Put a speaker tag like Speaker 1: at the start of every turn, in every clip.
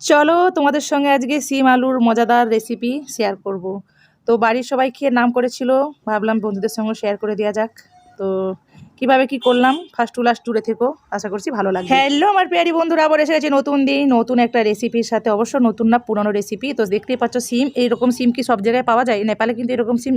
Speaker 1: চলো তোমাদের সঙ্গে আজকে সিম আলুর মজাদার রেসিপি শেয়ার করব। তো বাড়ির সবাই খেয়ে নাম করেছিল, ভাবলাম বন্ধুদের সঙ্গে শেয়ার করে দেওয়া যাক। তো কীভাবে কি করলাম? ফার্স্ট টু লাস্ট টুরে থেকো। আশা করছি ভালো লাগবে। হ্যালো আমার প্রিয়ারি বন্ধুরা, আবার এসে গেছে নতুন দিন, নতুন একটা রেসিপির সাথে। অবশ্য নতুন না, পুরনো রেসিপি তো দেখতেই পাচ্ছ, সিম, এইরকম সিম কি সব জায়গায় পাওয়া যায়? নেপালে কিন্তু এরকম সিম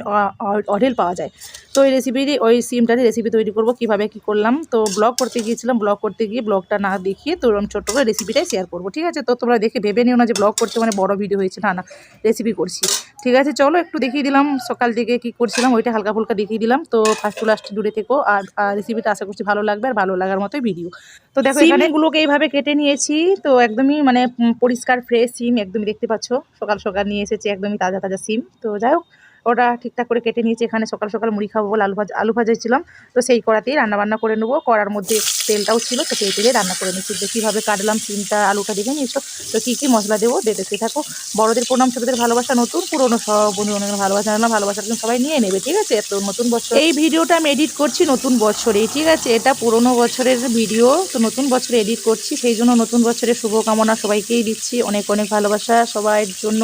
Speaker 1: অঢেল পাওয়া যায়। তো ওই রেসিপিরই ওই সিমটারই রেসিপি তৈরি করব, কীভাবে কি করলাম। তো ব্লগ করতে গিয়েছিলাম ব্লগ করতে গিয়ে ব্লগটা না দেখিয়ে তো এরকম ছোট্ট করে রেসিপিটাই শেয়ার করব, ঠিক আছে? তো তোমরা দেখে ভেবে নিও না যে ব্লগ করতে মানে বড় ভিডিও হয়েছে। না না রেসিপি করছি। ঠিক আছে, চলো একটু দেখিয়ে দিলাম। সকাল থেকে কি করছিলাম, ওইটা হালকা ফুলকা দেখিয়ে দিলাম। তো ফার্স্ট টু লাস্ট দূরে থেকো। আর রেসিপিটা আশা করছি ভালো লাগবে আর ভালো লাগার মতোই ভিডিও তো দেখো এখানে গুলোকে এইভাবে কেটে নিয়েছি তো একদমই মানে পরিষ্কার ফ্রেশ সিম একদমই দেখতে পাচ্ছ। সকাল সকাল নিয়ে এসেছি একদমই তাজা তাজা সিম। তো যাই হোক ওটা ঠিকঠাক করে কেটে নিয়েছি। এখানে সকাল সকাল মুড়ি খাব বলে আলু ভাজা আলু ভাজাইছিলাম তো সেই কড়াতেই রান্না বান্না করে নেব। কড়ার মধ্যে তেলটাও ছিল, তো সেই তেলে রান্না করে নিচ্ছি। যে কীভাবে কাটলাম সিমটা, আলুটা দেখে নিয়েছো? তো কী কী মশলা দেবো? দেখতে থাকো। বড়দের প্রণাম, ছোটদের ভালোবাসা, নতুন, পুরোনো সব বন্ধু বান্ধবের ভালোবাসা না ভালোবাসা কিন্তু সবাই নিয়ে নেবে, ঠিক আছে? তো নতুন বছর। এই ভিডিওটা আমি এডিট করছি নতুন বছরে ঠিক আছে? এটা পুরোনো বছরের ভিডিও, তো নতুন বছরে এডিট করছি। সেই জন্য নতুন বছরের শুভকামনা সবাইকেই দিচ্ছি। অনেক অনেক ভালোবাসা সবার জন্য।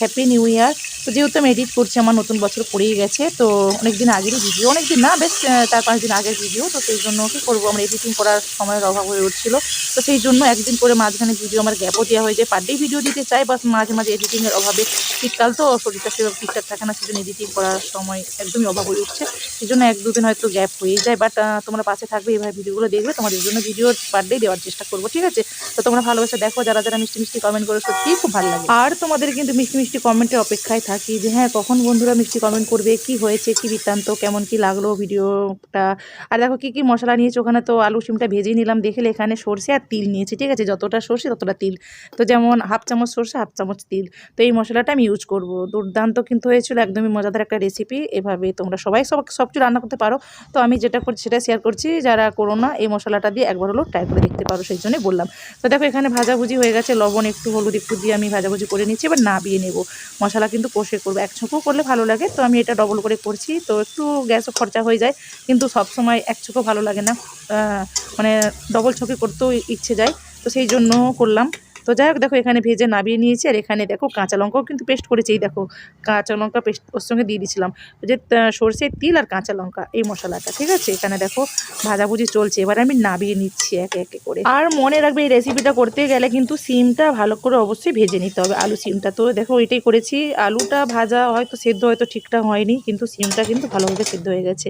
Speaker 1: হ্যাপি নিউ ইয়ার তো যেহেতু আমি এডিট করছি, আমার নতুন বছর পড়েই গেছে, তো অনেক দিন আগেরই ভিডিও অনেক দিন না, বেশ চার পাঁচ দিন আগের ভিডিও তো সেই জন্য কী করব, আমার এডিটিং করার সময়ের অভাব হয়ে উঠছিল। তো সেই জন্য একদিন করে মাঝখানে ভিডিও আমার গ্যাপও দেওয়া হয়ে যায়। পার ডে ভিডিও দিতে চাই বা মাঝে মাঝে এডিটিংয়ের অভাবে শীতকাল তো, শরীরটা সেভাবে ঠিকঠাক থাকে না, সেজন্য এডিটিং করার সময় একদমই অভাব হয়ে উঠছে। সেই জন্য এক দুদিন হয়তো গ্যাপ হয়ে যায় বাট তোমরা পাশে থাকবে, এইভাবে ভিডিওগুলো দেখবে। তোমাদের জন্য ভিডিও পার ডে দেওয়ার চেষ্টা করব, ঠিক আছে? তো তোমরা ভালোবাসা দেখো, যারা যারা মিষ্টি মিষ্টি কমেন্ট করে সত্যিই খুব ভালো লাগে। আর তোমাদের কিন্তু মিষ্টি মিষ্টি কমেন্টের অপেক্ষায় থাকি যে হ্যাঁ কখন বন্ধুরা মিষ্টি কমেন্ট করবে? কি হয়েছে? কি বৃত্তান্ত? কেমন কি লাগল ভিডিওটা? আর দেখো, কি কি মশলা নিয়েছি? ওখানে তো আলু সিমটা ভেজেই নিলাম। দেখলে এখানে সর্ষে আর তিল নিয়েছি, ঠিক আছে? যতটা সর্ষে, ততটা তিল। তো যেমন হাফ চামচ সর্ষে, হাফ চামচ তিল। তো এই মশলাটা আমি ইউজ করব। দুর্দান্ত কিন্তু হয়েছিল, একদমই মজাদার একটা রেসিপি এভাবে তোমরা সবাই সব সব কিছু রান্না করতে পারো। তো আমি যেটা করছি সেটা শেয়ার করছি। যারা করো না, এই মশলাটা দিয়ে একবার হলো ট্রাই করে দেখতে পারো, সেই জন্যই বললাম। তো দেখো, এখানে ভাজাভুজি হয়ে গেছে। লবণ, একটু হলুদ, একটু দিয়ে আমি ভাজাভুজি করে নিচ্ছি। এবার না নাবিয়ে নেব। মশলা কিন্তু কষে করব, এক ছোঁকো করলে ভালো লাগে। তো আমি এটা ডবল করে করছি। তো একটু গ্যাসও খরচা হয়ে যায়, কিন্তু সব সময় এক ছোঁকো ভালো লাগে না। মানে ডবল ছকে করতেও ইচ্ছে যায়। তো সেই জন্য করলাম। তো যাই হোক, দেখো, এখানে ভেজে নাবিয়ে নিয়েছি, আর এখানে দেখো কাঁচা লঙ্কাও কিন্তু পেস্ট করেছি। এই দেখো, কাঁচা লঙ্কা পেস্ট ওর সঙ্গে দিয়ে দিয়েছিলাম। যে সর্ষের তিল আর কাঁচা লঙ্কা, এই মশলাটা, ঠিক আছে? এখানে দেখো ভাজাভুজি চলছে। এবার আমি নাবিয়ে নিচ্ছি একে একে করে। আর মনে রাখবে, এই রেসিপিটা করতে গেলে কিন্তু সিমটা ভালো করে অবশ্যই ভেজে নিতে হবে, আলু সিমটা। তো দেখো এটাই করেছি। আলুটা ভাজা হয়তো সেদ্ধ হয়তো ঠিকঠাক হয়নি, কিন্তু সিমটা কিন্তু ভালোভাবে সেদ্ধ হয়ে গেছে।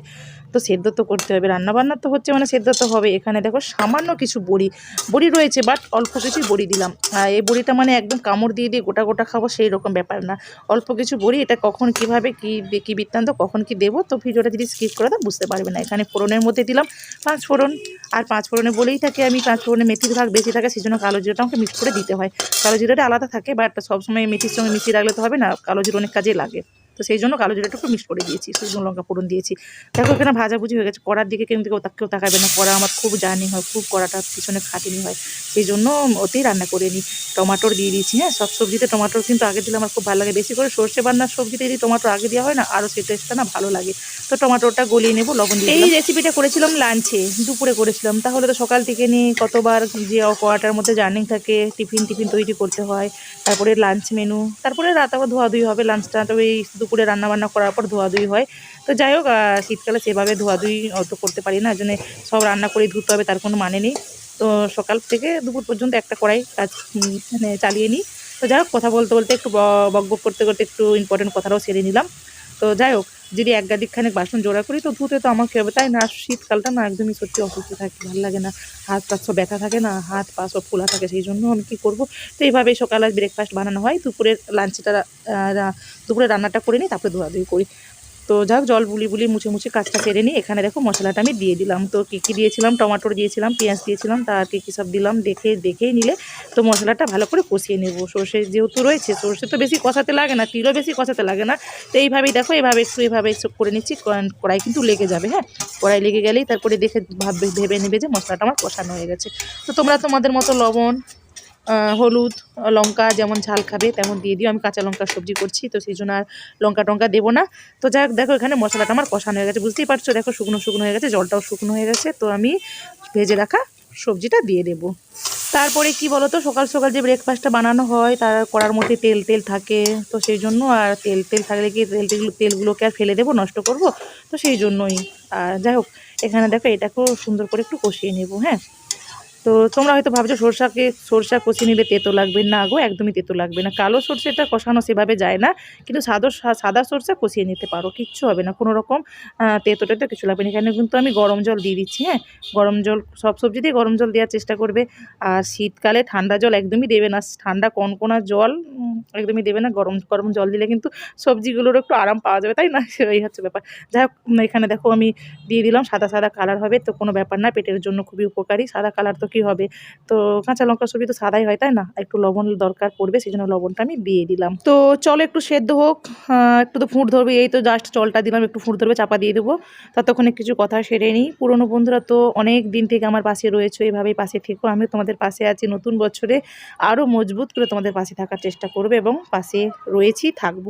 Speaker 1: তো সেদ্ধ তো করতে হবে রান্না বান্না তো হচ্ছে মানে সেদ্ধ তো হবে এখানে দেখো সামান্য কিছু বড়ি বড়ি রয়েছে বাট অল্প কিছুই বড়ি দিলাম। এই বড়িটা মানে একদম কামড় দিয়ে দিয়ে গোটা গোটা খাব, সেই রকম ব্যাপার না। অল্প কিছু বড়ি, এটা কখন কীভাবে কি কী বৃত্তান্ত, কখন কি দেবো, তো ভিডিওটা যদি স্কিপ করে দাও, বুঝতে পারবে না। এখানে ফোড়নের মধ্যে দিলাম পাঁচ ফোড়ন, আর পাঁচ ফোড়নে বলেই থাকে আমি পাঁচ ফোড়নে মেথির ভাগ বেশি থাকে সেই জন্য কালো জিরোটা আমাকে মিক্স করে দিতে হয়। কালো জিরোটা আলাদা থাকে বাট সবসময় মেথির সঙ্গে মিশিয়ে রাখলে তো হবে না, কালো জিরো অনেক কাজে লাগে। তো সেই জন্য কালো জিরাটা একটু মিক্স করে দিয়েছি শুকনো লঙ্কা ফোড়ন দিয়েছি। দেখো এখানে ভাজাভুজি হয়ে গেছে কড়ার দিকে কিন্তু কেউ তা- কেউ তাকাবে না কড়া আমার খুব জার্নি হয় খুব কড়াটা পিছনে খাটিনি হয়। সেই জন্য ওতেই রান্না করে নিই। টমাটোর দিয়ে দিয়েছি হ্যাঁ সব সবজিতে টমাটোর কিন্তু আগে দিলে আমার খুব ভালো লাগে। বেশি করে সর্ষে বান্নার সবজিতে যদি টমাটো আগে দেওয়া হয় না আরও সেই টেস্টটা না ভালো লাগে। তো টমাটোটা গলিয়ে নেব লবণ দিয়ে এই রেসিপিটা করেছিলাম লাঞ্চে দুপুরে করেছিলাম। তাহলে তো সকাল থেকে নিয়ে কতবার যে কড়াটার মধ্যে জার্নিং থাকে টিফিন টিফিন তৈরি করতে হয় তারপরে লাঞ্চ মেনু তারপরে রাত আবার ধোয়াধুয়ি হবে লাঞ্চটা তো এই দুপুরে রান্নাবান্না করার পর ধোয়াধুই হয়। তো যাই হোক শীতকালে সেভাবে ধোয়াধুয়ি অত করতে পারি না। জন্য সব রান্না করে ধুতে হবে, তার কোনো মানে নেই। তো সকাল থেকে দুপুর পর্যন্ত একটা কড়াই কাজ মানে চালিয়ে নিই। তো যাই হোক, কথা বলতে বলতে একটু বক করতে করতে একটু ইম্পর্টেন্ট কথাটাও সেরে নিলাম। তো যাই হোক, যদি এক গাদিক খানেক বাসন জোড়া করি, তো ধুতে তো আমার হবে। তাই না, শীতকালটা না একদমই সত্যি অসুস্থ থাকে, ভালো লাগে না। হাত পা সব ব্যথা থাকে না, হাত পা সব ফোলা থাকে, সেই জন্য আমি কী করব? তো এইভাবেই সকালে ব্রেকফাস্ট বানানো হয়। দুপুরের লাঞ্চটা দুপুরে রান্নাটা করে নিই, তারপরে ধোয়াধুয়ি করি। তো যাক, জল বুলি বুলি মুছে মুছে কাজটা সেরে নিই এখানে দেখো মশলাটা আমি দিয়ে দিলাম। তো কী কী দিয়েছিলাম? টমাটোর দিয়েছিলাম, পেঁয়াজ দিয়েছিলাম তার কী কী সব দিলাম, দেখে, দেখেই নিলে তো মশলাটা ভালো করে কষিয়ে নেব। সর্ষে যেহেতু রয়েছে, সর্ষে তো বেশি কষাতে লাগে না, তিলও বেশি কষাতে লাগে না। তো এইভাবেই দেখো এইভাবে একটু এইভাবে করে নিচ্ছি কড়াই- কিন্তু লেগে যাবে হ্যাঁ? কড়াই লেগে গেলেই তারপরে দেখে ভাববে, ভেবে নেবে যে মশলাটা আমার কষানো হয়ে গেছে। তো তোমরা তোমাদের মতো লবণ হলুদ, লঙ্কা যেমন ঝাল খাবে তেমন দিয়ে দিও। আমি কাঁচা লঙ্কার সবজি করছি, তো সেই জন্য আর লঙ্কা টঙ্কা দেবো না। তো যাই দেখো এখানে মশলাটা আমার কষানো হয়ে গেছে, বুঝতেই পারছ? দেখো শুকনো শুকনো হয়ে গেছে, জলটাও শুকনো হয়ে গেছে, তো আমি ভেজে রাখা সবজিটা দিয়ে দেবো। তারপরে কি বলতো, সকাল সকাল যে ব্রেকফাস্টটা বানানো হয়, তার করার মধ্যে তেল তেল থাকে, তো সেই জন্য আর তেল তেল থাকলে কি তেল তেল, তেলগুলোকে আর ফেলে দেবো, নষ্ট করব? তো সেই জন্যই। আর যাই হোক, এখানে দেখো এটাকেও সুন্দর করে একটু কষিয়ে নেব হ্যাঁ? তো তোমরা হয়তো ভাবছ সরষাকে, সরষা কষিয়ে নিলে তেতো লাগবে না গো, একদমই তেতো লাগবে না। কালো সরষেটা কষানো সেভাবে যায় না, কিন্তু সাদা সাদা সরষা কষিয়ে নিতে পারো, কিচ্ছু হবে না, কোনো রকম তেতোটা তেতো টেতো কিছু লাগবে না। এখানে কিন্তু আমি গরম জল দিয়ে দিচ্ছি হ্যাঁ? গরম জল, সব সবজি সবজিতেই গরম জল দেওয়ার চেষ্টা করবে। আর শীতকালে ঠান্ডা জল একদমই দেবে না। ঠান্ডা কনকনা জল একদমই দেবে না, গরম গরম জল দিলে কিন্তু সবজিগুলোর একটু আরাম পাওয়া যাবে, তাই না? এই হচ্ছে ব্যাপার। যাই হোক এখানে দেখো আমি দিয়ে দিলাম, সাদা সাদা কালার হবে, তো কোনো ব্যাপার না, পেটের জন্য খুবই উপকারী, সাদা কালার তো কী হবে? তো কাঁচা লঙ্কা সবজি তো সাদাই হয়, তাই না? একটু লবণ দরকার পড়বে, সেই জন্য লবণটা আমি দিয়ে দিলাম। তো চলো একটু সেদ্ধ হোক একটু তো ফুট ধরবে, এই তো জাস্ট জলটা দিলাম, একটু ফুট ধরবে, চাপা দিয়ে দেবো। ততক্ষণে কিছু কথা সেরে নিই। পুরনো বন্ধুরা তো অনেক দিন থেকে আমার পাশে রয়েছে, এভাবেই পাশে থেকো আমি তোমাদের পাশে আছি নতুন বছরে, আরও মজবুত করে তোমাদের পাশে থাকার চেষ্টা করবে। এবং পাশে রয়েছি থাকব।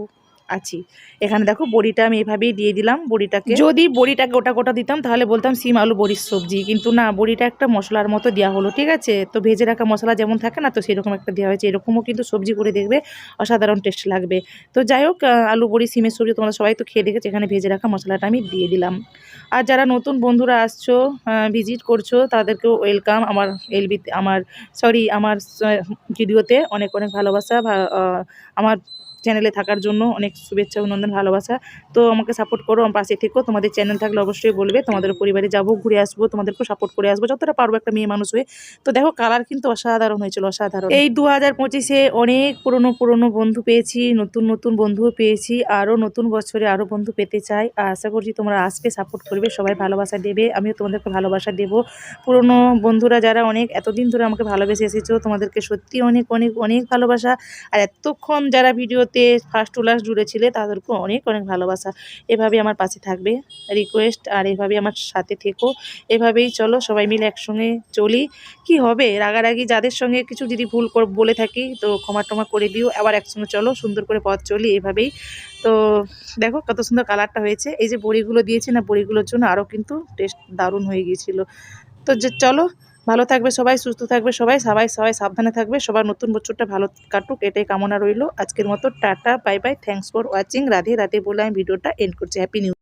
Speaker 1: আছি। এখানে দেখো বড়িটা আমি এভাবেই দিয়ে দিলাম, বড়িটাকে। যদি বড়িটাকে গোটা গোটা দিতাম, তাহলে বলতাম সিম আলু, বড়ির সবজি। কিন্তু না, বড়িটা একটা মশলার মতো দেওয়া হলো, ঠিক আছে? তো ভেজে রাখা মশলা যেমন থাকে না, তো সেরকম একটা দেওয়া হয়েছে। এরকমও কিন্তু সবজি করে দেখবে, অসাধারণ টেস্ট লাগবে। তো যাই হোক আলু, বড়ি সিমের সবজি তোমরা সবাই তো খেয়ে দেখেছ, এখানে ভেজে রাখা মশলাটা আমি দিয়ে দিলাম। আর যারা নতুন বন্ধুরা আসছো ভিজিট করছ, তাদেরকেও ওয়েলকাম। আমার এলবি আমার, সরি, আমার ভিডিওতে অনেক অনেক ভালোবাসা আমার চ্যানেলে থাকার জন্য অনেক শুভেচ্ছা, অভিনন্দন, ভালোবাসা। তো আমাকে সাপোর্ট করো, আমার পাশে থেকো। তোমাদের চ্যানেল থাকলে অবশ্যই বলবে। তোমাদের পরিবারে যাব, ঘুরে আসব, তোমাদেরকেও সাপোর্ট করে আসব। যতটা পারব একটা মেয়ে মানুষ হয়ে। তো দেখো কালার কিন্তু অসাধারণ হয়েছিল, অসাধারণ। এই দু হাজার পঁচিশে অনেক পুরনো পুরনো বন্ধু পেয়েছি, নতুন নতুন বন্ধুও পেয়েছি, আরও নতুন বছরে আরও বন্ধু পেতে চাই। আর আশা করছি তোমরা আসবে সাপোর্ট করবে, সবাই ভালোবাসা দেবে, আমিও তোমাদেরকে ভালোবাসা দেবো। পুরনো বন্ধুরা যারা অনেক, এতদিন ধরে আমাকে ভালোবেসে এসেছ, তোমাদেরকে সত্যি অনেক অনেক অনেক ভালোবাসা। আর এতক্ষণ যারা ভিডিওতে ফার্স্ট টু লাস্ট জুড়ে ছিলে তাদেরকে অনেক অনেক ভালোবাসা। এভাবে আমার পাশে থাকবে। রিকোয়েস্ট আর এভাবে আমার সাথে থেকো। এভাবেই চলো, সবাই মিলে একসঙ্গে চলি। কি হবে? রাগারাগি যাদের সঙ্গে কিছু যদি ভুল বলে থাকি, তো ক্ষমা টমা করে দিও। আবার একসঙ্গে চলো, সুন্দর করে পথ চলি, এভাবেই। তো দেখো কত সুন্দর কালারটা হয়েছে। এই যে বড়িগুলো দিয়েছি না, বড়িগুলোর জন্য আরও কিন্তু টেস্ট দারুণ হয়ে গিয়েছিল। তো যে চলো ভালো থাকবে সবাই, সুস্থ থাকবে সবাই সবাই সবাই সাবধানে থাকবে, সবার নতুন বছরটা ভালো কাটুক, এটাই কামনা রইল। আজকের মতো tata, bye bye thanks for watching Radhe Radhe বলে আমি ভিডিওটা এন্ড করছি। Happy new